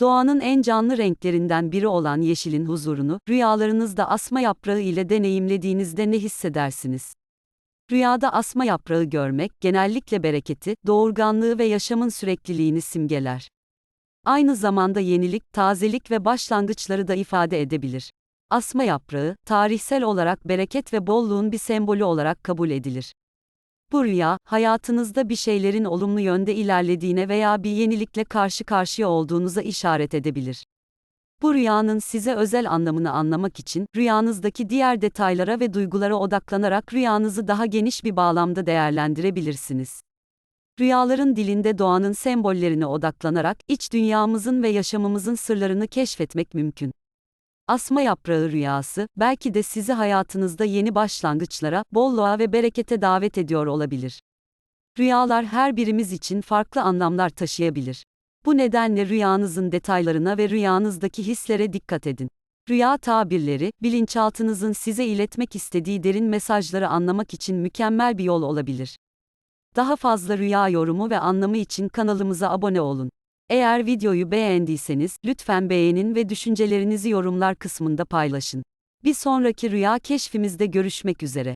Doğanın en canlı renklerinden biri olan yeşilin huzurunu, rüyalarınızda asma yaprağı ile deneyimlediğinizde ne hissedersiniz? Rüyada asma yaprağı görmek, genellikle bereketi, doğurganlığı ve yaşamın sürekliliğini simgeler. Aynı zamanda yenilik, tazelik ve başlangıçları da ifade edebilir. Asma yaprağı, tarihsel olarak bereket ve bolluğun bir sembolü olarak kabul edilir. Bu rüya, hayatınızda bir şeylerin olumlu yönde ilerlediğine veya bir yenilikle karşı karşıya olduğunuza işaret edebilir. Bu rüyanın size özel anlamını anlamak için, rüyanızdaki diğer detaylara ve duygulara odaklanarak rüyanızı daha geniş bir bağlamda değerlendirebilirsiniz. Rüyaların dilinde doğanın sembollerine odaklanarak, iç dünyamızın ve yaşamımızın sırlarını keşfetmek mümkün. Asma yaprağı rüyası, belki de sizi hayatınızda yeni başlangıçlara, bolluğa ve berekete davet ediyor olabilir. Rüyalar her birimiz için farklı anlamlar taşıyabilir. Bu nedenle rüyanızın detaylarına ve rüyanızdaki hislere dikkat edin. Rüya tabirleri, bilinçaltınızın size iletmek istediği derin mesajları anlamak için mükemmel bir yol olabilir. Daha fazla rüya yorumu ve anlamı için kanalımıza abone olun. Eğer videoyu beğendiyseniz, lütfen beğenin ve düşüncelerinizi yorumlar kısmında paylaşın. Bir sonraki rüya keşfimizde görüşmek üzere.